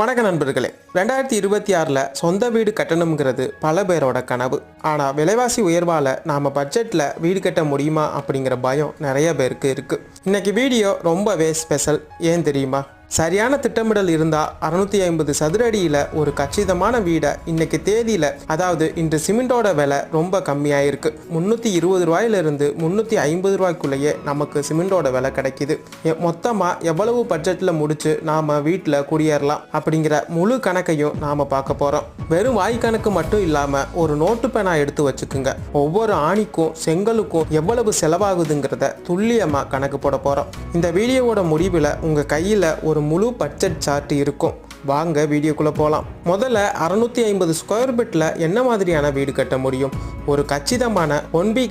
வணக்க நண்பர்களே ரெண்டாயிரத்தி இருபத்தி ஆறில் சொந்த வீடு கட்டணுங்கிறது பல பேரோட கனவு. ஆனால் விலைவாசி உயர்வால் நாம் பட்ஜெட்டில் வீடு கட்ட முடியுமா அப்படிங்கிற பயம் நிறைய பேருக்கு இருக்குது இன்றைக்கி வீடியோ ரொம்பவே ஸ்பெஷல். ஏன் தெரியுமா? சரியான திட்டமிடல் இருந்தால் அறுநூத்தி ஐம்பது சதுர அடியில் ஒரு கச்சிதமான வீடை இன்னைக்கு தேதியில் அதாவது இன்று சிமெண்டோட விலை ரொம்ப கம்மியாகிருக்கு முந்நூற்றி இருபது ரூபாயிலிருந்து முந்நூற்றி ஐம்பது ரூபாய்க்குள்ளேயே நமக்கு சிமெண்டோட விலை கிடைக்குது. மொத்தமாக எவ்வளவு பட்ஜெட்டில் முடிச்சு நாம் வீட்டில் குடியேறலாம் அப்படிங்கிற முழு கணக்கையும் நாம் பார்க்க போகிறோம் வெறும் வாய் கணக்கு மட்டும் இல்லாமல் ஒரு நோட்டு பேனா எடுத்து வச்சுக்குங்க. ஒவ்வொரு ஆணிக்கும் செங்கலுக்கும் எவ்வளவு செலவாகுதுங்கிறத துல்லியமாக கணக்கு போட போகிறோம் இந்த வீடியோவோட முடிவில் உங்கள் கையில் ஒரு முழு பட்ஜெட் சார்ட் இருக்கும். வாங்க வீடியோக்குள்ளே போகலாம் முதல்ல அறுநூற்றி ஐம்பது ஸ்கொயர் ஃபீட்டில் என்ன மாதிரியான வீடு கட்ட முடியும்? ஒரு கச்சிதமான ஒன் பி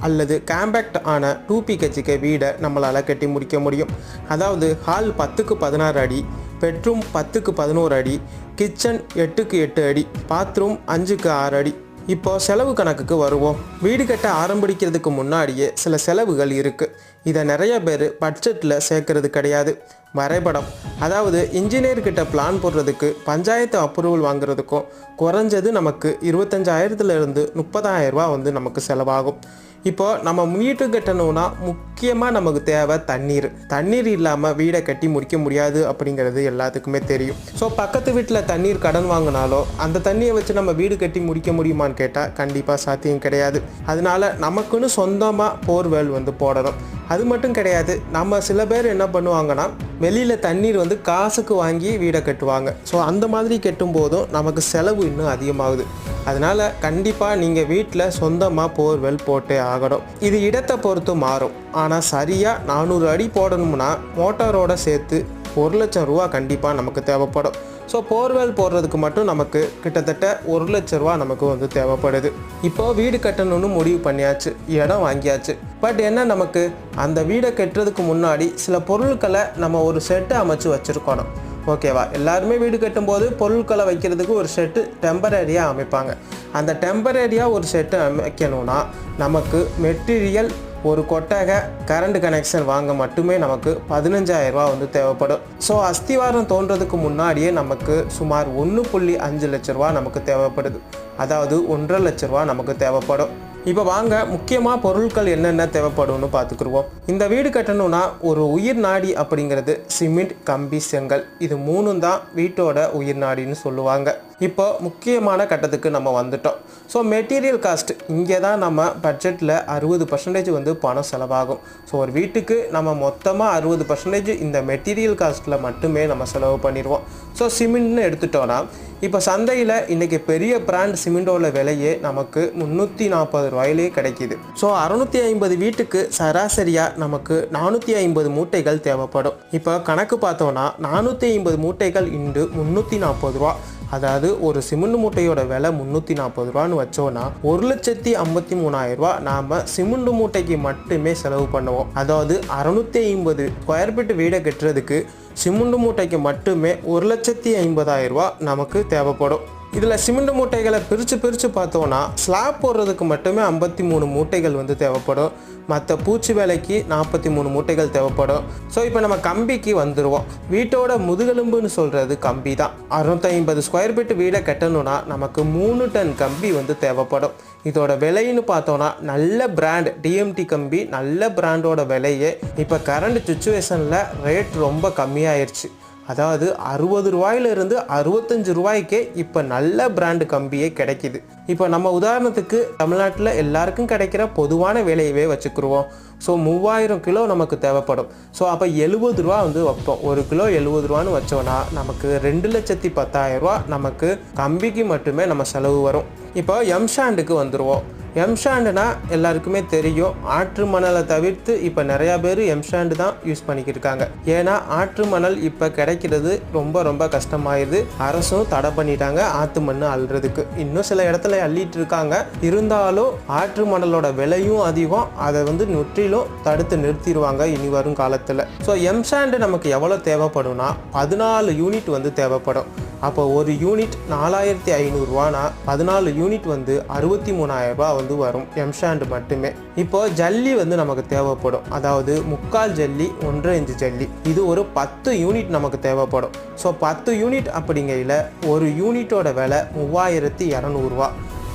அல்லது காம்பேக்ட் ஆன டூ பி வீடை நம்மளால் கட்டி முடிக்க முடியும். அதாவது ஹால் பத்துக்கு பதினாறு அடி பெட்ரூம் பத்துக்கு பதினோரு அடி கிச்சன் எட்டுக்கு எட்டு அடி பாத்ரூம் அஞ்சுக்கு ஆறு அடி. இப்போ செலவு கணக்குக்கு வருவோம். வீடு கட்ட ஆரம்பிக்கிறதுக்கு முன்னாடியே சில செலவுகள் இருக்குது இதை நிறைய பேர் பட்ஜெட்டில் சேர்க்கறது கிடையாது. வரைபடம். அதாவது இன்ஜினியர்கிட்ட பிளான் போடுறதுக்கு பஞ்சாயத்து அப்ரூவல் வாங்குறதுக்கும் குறைஞ்சது நமக்கு இருபத்தஞ்சாயிரத்துலேருந்து முப்பதாயிரரூபா வந்து நமக்கு செலவாகும். இப்போ நம்ம வீட்டு கட்டணும்னா முக்கியமாக நமக்கு தேவை தண்ணீர். தண்ணீர் இல்லாமல் வீடை கட்டி முடிக்க முடியாது அப்படிங்கிறது எல்லாத்துக்குமே தெரியும். ஸோ பக்கத்து வீட்டில் தண்ணீர் கடன் வாங்கினாலோ அந்த தண்ணியை வச்சு நம்ம வீடு கட்டி முடிக்க முடியுமான்னு கேட்டால் கண்டிப்பாக சாத்தியம் கிடையாது. அதனால நமக்குன்னு சொந்தமாக போர்வெல் வந்து போடணும். அது மட்டும் கிடையாது நம்ம சில பேர் என்ன பண்ணுவாங்கன்னா வெளியில் தண்ணீர் வந்து காசுக்கு வாங்கி வீடை கட்டுவாங்க. ஸோ அந்த மாதிரி கட்டும் போதும் நமக்கு செலவு இன்னும் அதிகமாகுது. அதனால் கண்டிப்பாக நீங்கள் வீட்டில் சொந்தமாக போர்வெல் போட்டே ஆகணும். இது இடத்தை பொறுத்து மாறும். ஆனால் சரியாக நானூறு அடி போடணும்னா மோட்டாரோட சேர்த்து ஒரு லட்சம் ரூபா கண்டிப்பாக நமக்கு தேவைப்படும். ஸோ போர்வெல் போடுறதுக்கு மட்டும் நமக்கு கிட்டத்தட்ட ஒரு லட்ச ரூபா நமக்கு வந்து தேவைப்படுது. இப்போ வீடு கட்டணும்னு முடிவு பண்ணியாச்சு. இடம் வாங்கியாச்சு. பட் என்ன நமக்கு? அந்த வீடை கட்டுறதுக்கு முன்னாடி சில பொருட்களை நம்ம ஒரு செட்டை அமைச்சு வச்சுருக்கணும். ஓகேவா? எல்லாருமே வீடு கட்டும்போது பொருட்களை வைக்கிறதுக்கு ஒரு செட்டு டெம்பரரியாக அமைப்பாங்க. அந்த டெம்பரரியாக ஒரு செட்டு அமைக்கணும்னா நமக்கு மெட்டீரியல் ஒரு கொட்டகை கரண்ட் கனெக்ஷன் வாங்க மட்டுமே நமக்கு பதினஞ்சாயிரரூபா வந்து தேவைப்படும். ஸோ அஸ்திவாரம் தோன்றதுக்கு முன்னாடியே நமக்கு சுமார் ஒன்று புள்ளி அஞ்சு லட்ச ரூபா நமக்கு தேவைப்படுது. அதாவது ஒன்றரை லட்ச ரூபா நமக்கு தேவைப்படும். இப்போ வாங்க முக்கியமாக பொருட்கள் என்னென்ன தேவைப்படும்னு பார்த்துக்குருவோம். இந்த வீடு கட்டணும்னா ஒரு உயிர் நாடி அப்படிங்கிறது சிமெண்ட் கம்பி செங்கல் இது மூணும் தான் வீட்டோட உயிர் நாடின்னு சொல்லுவாங்க. இப்போ முக்கியமான கட்டத்துக்கு நம்ம வந்துட்டோம். ஸோ மெட்டீரியல் காஸ்ட் இங்கே தான் நம்ம பட்ஜெட்டில் அறுபது பர்சன்டேஜ் வந்து பணம் செலவாகும். ஸோ ஒரு வீட்டுக்கு நம்ம மொத்தமாக அறுபது பர்சன்டேஜ் இந்த மெட்டீரியல் காஸ்ட்டில் மட்டுமே நம்ம செலவு பண்ணிடுவோம். ஸோ சிமெண்ட்னு எடுத்துட்டோன்னா இப்போ சந்தையில் இன்றைக்கி பெரிய பிராண்ட் சிமெண்டோட விலையே நமக்கு முந்நூற்றி நாற்பது ரூபாயிலே கிடைக்கிது. ஸோ அறுநூற்றி ஐம்பது வீட்டுக்கு சராசரியாக நமக்கு நானூற்றி ஐம்பது மூட்டைகள் தேவைப்படும். இப்போ கணக்கு பார்த்தோன்னா நானூற்றி ஐம்பது மூட்டைகள் இன்று முந்நூற்றி நாற்பது ரூபா. அதாவது ஒரு சிமெண்ட் மூட்டையோட விலை முந்நூற்றி நாற்பது ரூபான்னு வச்சோன்னா ஒரு லட்சத்தி ஐம்பத்தி மூணாயிரம் ரூபா நாம் சிமெண்ட் மூட்டைக்கு மட்டுமே செலவு பண்ணுவோம். அதாவது அறுநூத்தி ஐம்பது ஸ்கொயர் ஃபீட் வீடை கட்டுறதுக்கு சிமெண்ட் மூட்டைக்கு மட்டுமே ஒரு லட்சத்தி ஐம்பதாயிரம் ரூபா நமக்கு தேவைப்படும். இதில் சிமெண்ட் மூட்டைகளை பிரித்து பிரித்து பார்த்தோன்னா ஸ்லாப் போடுறதுக்கு மட்டுமே ஐம்பத்தி மூணு மூட்டைகள் வந்து தேவைப்படும். மற்ற பூச்சி வேலைக்கு நாற்பத்தி மூணு மூட்டைகள் தேவைப்படும். ஸோ இப்போ நம்ம கம்பிக்கு வந்துடுவோம் வீட்டோட முதுகெலும்புன்னு சொல்கிறது கம்பி தான் அறுநூத்தி ஐம்பது ஸ்கொயர் ஃபீட் வீடை கட்டணும்னா நமக்கு மூணு டன் கம்பி வந்து தேவைப்படும். இதோட விலைன்னு பார்த்தோன்னா நல்ல பிராண்ட் டிஎம்டி கம்பி நல்ல பிராண்டோட விலையே. இப்போ கரண்ட் சுச்சுவேஷனில் ரேட் ரொம்ப கம்மியாயிருச்சு. அதாவது அறுபது ரூபாயிலிருந்து அறுபத்தஞ்சு ரூபாய்க்கே இப்போ நல்ல பிராண்டு கம்பியே கிடைக்கிது. இப்போ நம்ம உதாரணத்துக்கு தமிழ்நாட்டில் எல்லாருக்கும் கிடைக்கிற பொதுவான விலையவே வச்சுக்கிருவோம். ஸோ மூவாயிரம் கிலோ நமக்கு தேவைப்படும். ஸோ அப்போ எழுபது ரூபா வந்து வைப்போம். ஒரு கிலோ எழுபது ரூபான்னு வச்சோன்னா நமக்கு ரெண்டு லட்சத்தி பத்தாயிரம் ரூபா நமக்கு கம்பிக்கு மட்டுமே நம்ம செலவு வரும். இப்போ எம்ஷாண்டுக்கு வந்துடுவோம் எம்ஷாண்டுனா எல்லாருக்குமே தெரியும். ஆற்று மணலை தவிர்த்து இப்போ நிறையா பேர் எம்ஷாண்டு தான் யூஸ் பண்ணிக்கிட்டு இருக்காங்க. ஏன்னா ஆற்று மணல் இப்போ கிடைக்கிறது ரொம்ப ரொம்ப கஷ்டமாயிருது. அரசும் தடை பண்ணிட்டாங்க ஆற்று மண் அள்ளுறதுக்கு. இன்னும் சில இடத்துல அள்ளிட்டு இருக்காங்க. இருந்தாலும் ஆற்று மணலோட விலையும் அதிகம். அதை வந்து முற்றிலும் தடுத்து நிறுத்திடுவாங்க இனி வரும் காலத்தில். ஸோ எம்ஷாண்டு நமக்கு எவ்வளோ தேவைப்படும்னா பதினாலு யூனிட் வந்து தேவைப்படும். அப்போ ஒரு யூனிட் நாலாயிரத்தி ஐநூறுரூவானா பதினாலு யூனிட் வந்து அறுபத்தி மூணாயிரம் ரூபாய் வந்து வரும். எம்ஷாண்டு மட்டுமே. இப்போ ஜல்லி வந்து நமக்கு தேவைப்படும். அதாவது முக்கால் ஜல்லி ஒன்றரை இன்ச்சு ஜல்லி. இது ஒரு பத்து யூனிட் நமக்கு தேவைப்படும். ஸோ பத்து யூனிட் அப்படிங்கையில் ஒரு யூனிட்டோட விலை மூவாயிரத்தி இரநூறுவா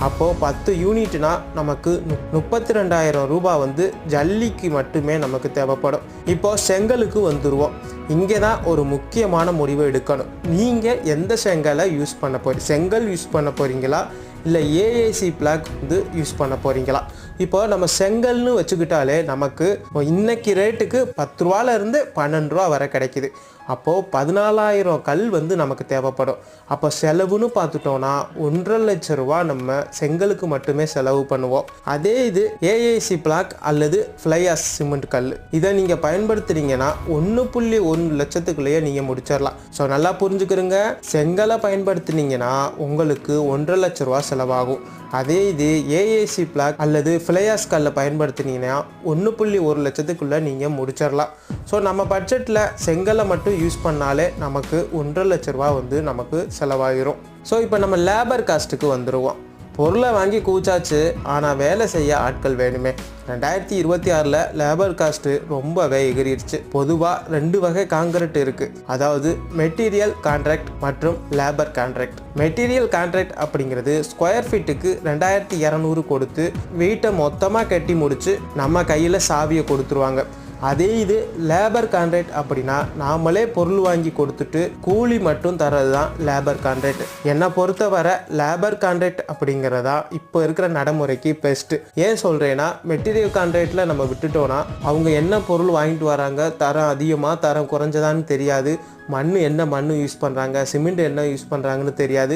அப்போது பத்து யூனிட்னா நமக்கு முப்பத்தி ரெண்டாயிரம் ரூபாய் வந்து ஜல்லிக்கு மட்டுமே நமக்கு தேவைப்படும். இப்போ செங்கலுக்கு வந்துடுவோம் இங்கே தான் ஒரு முக்கியமான முடிவை எடுக்கணும். நீங்கள் எந்த செங்கலை யூஸ் பண்ண போகிறீங்க செங்கல் யூஸ் பண்ண போகிறீங்களா இல்லை ஏஏசி பிளாக் வந்து யூஸ் பண்ண போகிறீங்களா இப்போ நம்ம செங்கல்னு வச்சுக்கிட்டாலே நமக்கு இன்னைக்கு ரேட்டுக்கு பத்து ரூபாலேருந்து பன்னெண்டு ரூபா வரை கிடைக்குது. அப்போது பதினாலாயிரம் கல் வந்து நமக்கு தேவைப்படும். அப்போ செலவுன்னு பார்த்துட்டோன்னா ஒன்றரை லட்ச ரூபா நம்ம செங்கலுக்கு மட்டுமே செலவு பண்ணுவோம். அதே இது ஏஏசி பிளாக் அல்லது ஃப்ளையாஸ் சிமெண்ட் கல். இதை நீங்கள் பயன்படுத்துறீங்கன்னா ஒன்று புள்ளி ஒன்று லட்சத்துக்குள்ளேயே நீங்கள் முடிச்சிடலாம். ஸோ நல்லா புரிஞ்சுக்கிறங்க. செங்கலை பயன்படுத்துனீங்கன்னா உங்களுக்கு ஒன்றரை லட்ச ரூபா செலவாகும். அதே இது ஏஏசி பிளாக் அல்லது ஃப்ளையாஸ் கல்லில் பயன்படுத்தினீங்கன்னா ஒன்று புள்ளி ஒரு லட்சத்துக்குள்ளே நீங்கள் முடிச்சிடலாம். ஸோ நம்ம பட்ஜெட்டில் செங்கலை மட்டும் யூஸ் பண்ணாலே நமக்கு ஒன்றரை லட்ச ரூபா வந்து நமக்கு செலவாகிடும் ஸோ இப்போ நம்ம லேபர் காஸ்ட்டுக்கு வந்துடுவோம் பொருளை வாங்கி கூச்சாச்சு ஆனால் வேலை செய்ய ஆட்கள் வேணுமே. ரெண்டாயிரத்தி இருபத்தி ஆறில் லேபர் காஸ்ட்டு ரொம்பவே எகிரிடுச்சு. பொதுவாக ரெண்டு வகை காங்கிரட் இருக்குது அதாவது மெட்டீரியல் கான்ட்ராக்ட் மற்றும் லேபர் கான்ட்ராக்ட் மெட்டீரியல் கான்ட்ராக்ட் அப்படிங்கிறது ஸ்கொயர் ஃபீட்டுக்கு ரெண்டாயிரத்தி இரநூறு கொடுத்து வீட்டை மொத்தமாக கட்டி முடித்து நம்ம கையில் சாவியை கொடுத்துருவாங்க. அதே இது லேபர் கான்ட்ராக்ட் அப்படின்னா நாமளே பொருள் வாங்கி கொடுத்துட்டு கூலி மட்டும் தரது தான் லேபர் கான்ட்ராக்ட். என்னை பொறுத்தவரை லேபர் கான்ட்ராக்ட் அப்படிங்கிறதா இப்போ இருக்கிற நடைமுறைக்கு பெஸ்ட்டு ஏன் சொல்கிறேன்னா மெட்டீரியல் கான்ட்ராக்டில் நம்ம விட்டுட்டோன்னா அவங்க என்ன பொருள் வாங்கிட்டு வராங்க தரம் அதிகமாக தரம் குறைஞ்சதான்னு தெரியாது. மண் என்ன மண் யூஸ் பண்ணுறாங்க சிமெண்ட் என்ன யூஸ் பண்ணுறாங்கன்னு தெரியாது.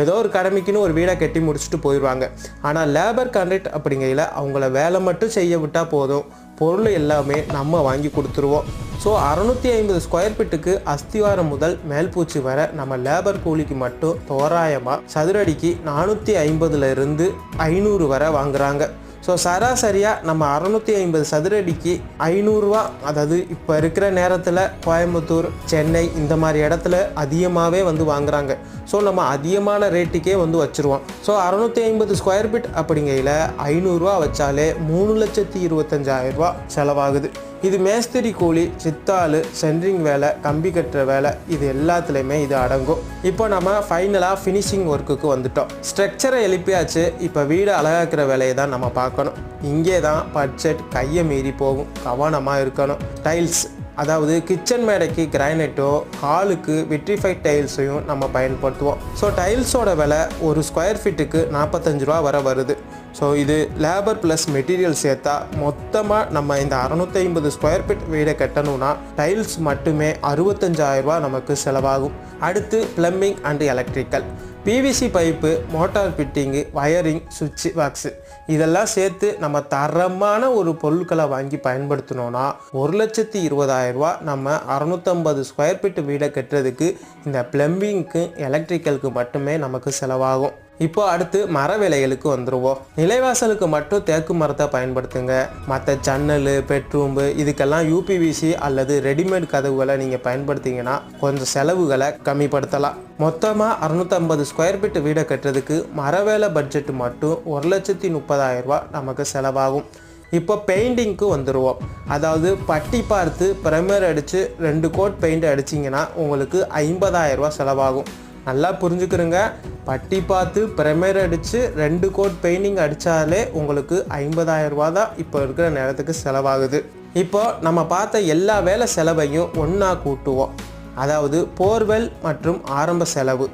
ஏதோ ஒரு கடமைக்குன்னு ஒரு வீடை கட்டி முடிச்சுட்டு போயிடுவாங்க. ஆனால் லேபர் கான்ட்ராக்ட் அப்படிங்கையில் அவங்கள வேலை மட்டும் செய்ய விட்டால் போதும். பொருள் எல்லாமே நம்ம வாங்கி கொடுத்துருவோம். ஸோ அறநூற்றி ஐம்பது ஸ்கொயர் ஃபீட்டுக்கு அஸ்திவாரம் முதல் மேல்பூச்சி வர நம்ம லேபர் கூலிக்கு மட்டும் தோராயமாக சதுரடிக்கு நானூற்றி ஐம்பதுலேருந்து ஐநூறு வரை வாங்குறாங்க. ஸோ சராசரியாக நம்ம அறநூற்றி ஐம்பது சதுரடிக்கு ஐநூறுரூவா அதாவது இப்போ இருக்கிற நேரத்தில் கோயம்புத்தூர் சென்னை இந்த மாதிரி இடத்துல அதிகமாகவே வந்து வாங்குகிறாங்க ஸோ நம்ம அதிகமான ரேட்டுக்கே வந்து வச்சுருவோம். ஸோ அறநூற்றி ஐம்பது ஸ்கொயர் ஃபீட் அப்படிங்கையில் ஐநூறுரூவா வச்சாலே மூணு லட்சத்தி இருபத்தஞ்சாயிரரூபா செலவாகுது. இது மேஸ்திரி கூலி சித்தாள் சென்ட்ரிங் வேலை கம்பி கட்டுற வேலை இது எல்லாத்துலேயுமே இது அடங்கும். இப்போ நம்ம ஃபைனலாக ஃபினிஷிங் ஒர்க்குக்கு வந்துட்டோம். ஸ்ட்ரக்சரை எழுப்பியாச்சு இப்போ வீடு அழகாக்கிற வேலையை தான் நம்ம பார்க்கணும். இங்கே தான் பட்ஜெட் கையை மீறி போகும். கவனமாக இருக்கணும். டைல்ஸ் அதாவது கிச்சன் மேடைக்கு கிரானைட்டோ ஹாலுக்கு விட்ரிஃபைட் டைல்ஸையும் நம்ம பயன்படுத்துவோம். ஸோ டைல்ஸோட விலை ஒரு ஸ்கொயர் ஃபீட்டுக்கு நாற்பத்தஞ்சு ரூபா வர வருது. ஸோ இது லேபர் ப்ளஸ் மெட்டீரியல் சேர்த்தா மொத்தமாக நம்ம இந்த அறநூற்றி ஐம்பது ஸ்கொயர் ஃபீட் வீடை கட்டணும்னா டைல்ஸ் மட்டுமே அறுபத்தஞ்சாயிரரூபா நமக்கு செலவாகும். அடுத்து plumbing and electrical PVC pipe motor fitting wiring சுவிட்ச் பாக்ஸு இதெல்லாம் சேர்த்து நம்ம தரமான ஒரு பொருட்களை வாங்கி பயன்படுத்தினோன்னா ஒரு லட்சத்தி இருபதாயிரரூபா நம்ம அறநூற்றம்பது ஸ்கொயர் ஃபீட் வீடை கட்டுறதுக்கு இந்த பிளம்பிங்க்கு எலக்ட்ரிக்கலுக்கு மட்டுமே நமக்கு செலவாகும். இப்போ அடுத்து மர வேலைகளுக்கு வந்துடுவோம் நிலைவாசலுக்கு மட்டும் தேக்கு மரத்தை பயன்படுத்துங்க. மற்ற ஜன்னல் பெட்ரூம்பு இதுக்கெல்லாம் யூபிவிசி அல்லது ரெடிமேட் கதவுகளை நீங்கள் பயன்படுத்திங்கன்னா கொஞ்சம் செலவுகளை கம்மிப்படுத்தலாம். மொத்தமாக அறுநூத்தம்பது ஸ்கொயர் ஃபீட் வீடை கட்டுறதுக்கு மர வேலை பட்ஜெட் மட்டும் ஒரு லட்சத்தி முப்பதாயிரரூபா நமக்கு செலவாகும். இப்போ பெயிண்டிங்க்கு வந்துடுவோம் அதாவது பட்டி பார்த்து ப்ரைமர் அடித்து ரெண்டு கோட் பெயிண்ட் அடிச்சிங்கன்னா உங்களுக்கு ஐம்பதாயிரரூபா செலவாகும். நல்லா புரிஞ்சுக்கிறோங்க. பட்டி பார்த்து ப்ரைமர் அடித்து ரெண்டு கோட் பெயிண்டிங் அடித்தாலே உங்களுக்கு ஐம்பதாயிரம் ரூபா தான் இப்போ இருக்கிற நேரத்துக்கு செலவாகுது. இப்போ நம்ம பார்த்த எல்லா வேலை செலவையும் ஒன்றா கூட்டுவோம். அதாவது போர்வெல் மற்றும் ஆரம்ப செலவு.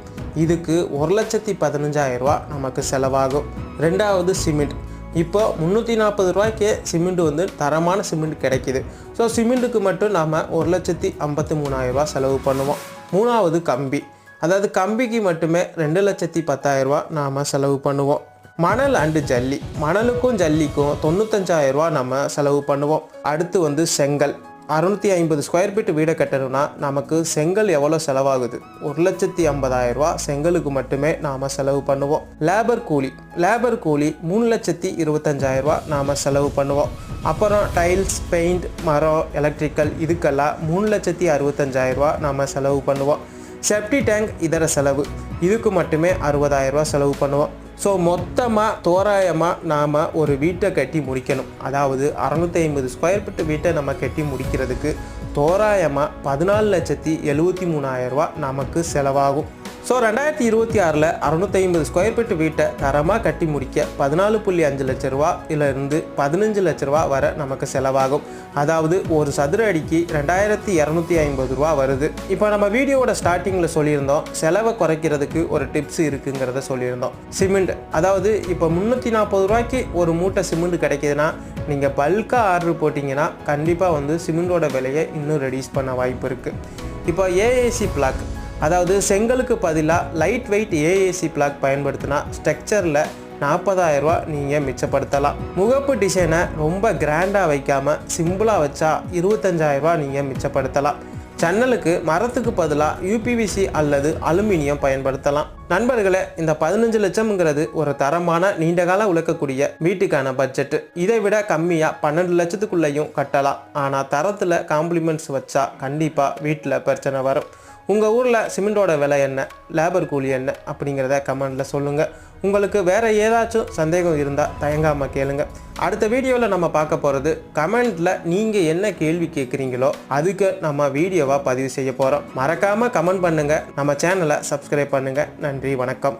இதுக்கு ஒரு லட்சத்தி பதினஞ்சாயிரம் ரூபா நமக்கு செலவாகும். ரெண்டாவது சிமெண்ட். இப்போ முந்நூற்றி நாற்பது ரூபாய்க்கே சிமெண்ட் வந்து தரமான சிமெண்ட் கிடைக்கிது. ஸோ சிமெண்ட்டுக்கு மட்டும் நாம் ஒரு லட்சத்தி ஐம்பத்தி மூணாயிரம் செலவு பண்ணுவோம். மூணாவது கம்பி. அதாவது கம்பிக்கு மட்டுமே ரெண்டு லட்சத்தி பத்தாயிரம் நாம் செலவு பண்ணுவோம். மணல் அண்டு ஜல்லி. மணலுக்கும் ஜல்லிக்கும் தொண்ணூத்தஞ்சாயிரம் நம்ம செலவு பண்ணுவோம். அடுத்து வந்து செங்கல். அறுநூற்றி ஐம்பது ஸ்கொயர் ஃபீட் வீடை கட்டணும்னா நமக்கு செங்கல் எவ்வளோ செலவாகுது? ஒரு லட்சத்தி ஐம்பதாயிரம் ரூபா செங்கலுக்கு மட்டுமே நாம் செலவு பண்ணுவோம். லேபர் கூலி. லேபர் கூலி மூணு லட்சத்தி இருபத்தஞ்சாயிரம் ரூபா நாம் செலவு பண்ணுவோம். அப்புறம் டைல்ஸ் பெயிண்ட் மரம் எலக்ட்ரிக்கல் இதுக்கெல்லாம் மூணு லட்சத்தி அறுபத்தஞ்சாயிரம் ரூபா நாம் செலவு பண்ணுவோம். செப்டி டேங்க் இதர செலவு. இதுக்கு மட்டுமே அறுபதாயிரரூபா செலவு பண்ணுவோம். ஸோ மொத்தமாக தோராயமாக நாம் ஒரு வீட்டை கட்டி முடிக்கணும். அதாவது அறநூற்றி ஐம்பது ஸ்கொயர் ஃபீட் வீட்டை நம்ம கட்டி முடிக்கிறதுக்கு தோராயமாக பதினாலு லட்சத்தி எழுபத்தி மூணாயிரரூபா நமக்கு செலவாகும். ஸோ ரெண்டாயிரத்தி இருபத்தி ஆறில் அறுநூத்தி ஐம்பது ஸ்கொயர் ஃபீட் வீட்டை தரமாக கட்டி முடிக்க பதினாலு புள்ளி அஞ்சு லட்ச ரூபா இருந்து பதினஞ்சு லட்ச ரூபா வர நமக்கு செலவாகும். அதாவது ஒரு சதுர அடிக்கு ரெண்டாயிரத்தி இரநூத்தி ஐம்பது ரூபா வருது. இப்போ நம்ம வீடியோவோட ஸ்டார்டிங்கில் சொல்லியிருந்தோம். செலவை குறைக்கிறதுக்கு ஒரு டிப்ஸ் இருக்குங்கிறத சொல்லியிருந்தோம். சிமெண்ட் அதாவது இப்போ முந்நூற்றி நாற்பது ரூபாய்க்கு ஒரு மூட்டை சிமெண்ட் கிடைக்கிதுன்னா நீங்கள் பல்காக ஆர்டர் போட்டிங்கன்னா கண்டிப்பாக வந்து சிமெண்டோட விலையை இன்னும் ரெடியூஸ் பண்ண வாய்ப்பு இருக்குது இப்போ ஏஏசி பிளாக் அதாவது செங்கலுக்கு பதிலாக லைட் வெயிட் ஏஏசி பிளாக் பயன்படுத்தினா ஸ்ட்ரக்சரில் நாற்பதாயிரரூவா நீங்கள் மிச்சப்படுத்தலாம். முகப்பு டிசைனை ரொம்ப கிராண்டாக வைக்காமல் சிம்பிளாக வச்சா இருபத்தஞ்சாயிரரூவா நீங்கள் மிச்சப்படுத்தலாம். ஜன்னலுக்கு மரத்துக்கு பதிலாக யூபிவிசி அல்லது அலுமினியம் பயன்படுத்தலாம். நண்பர்களே இந்த பதினஞ்சு லட்சம்ங்கிறது ஒரு தரமான நீண்டகால உழைக்கக்கூடிய வீட்டுக்கான பட்ஜெட்டு இதை விட கம்மியாக பன்னெண்டு லட்சத்துக்குள்ளேயும் கட்டலாம். ஆனால் தரத்தில் காம்ப்ளிமெண்ட்ஸ் வச்சா கண்டிப்பாக வீட்டில் பிரச்சனை வரும். உங்கள் ஊரில் சிமெண்டோட விலை என்ன? லேபர் கூலி என்ன? அப்படிங்கிறத கமெண்டில் சொல்லுங்கள் உங்களுக்கு வேறு ஏதாச்சும் சந்தேகம் இருந்தால் தயங்காமல் கேளுங்க. அடுத்த வீடியோவில் நம்ம பார்க்க போகிறது கமெண்ட்டில் நீங்கள் என்ன கேள்வி கேட்குறீங்களோ அதுக்கு நம்ம வீடியோவாக பதிவு செய்ய போகிறோம் மறக்காமல் கமெண்ட் பண்ணுங்கள் நம்ம சேனலை சப்ஸ்கிரைப் பண்ணுங்கள் நன்றி வணக்கம்.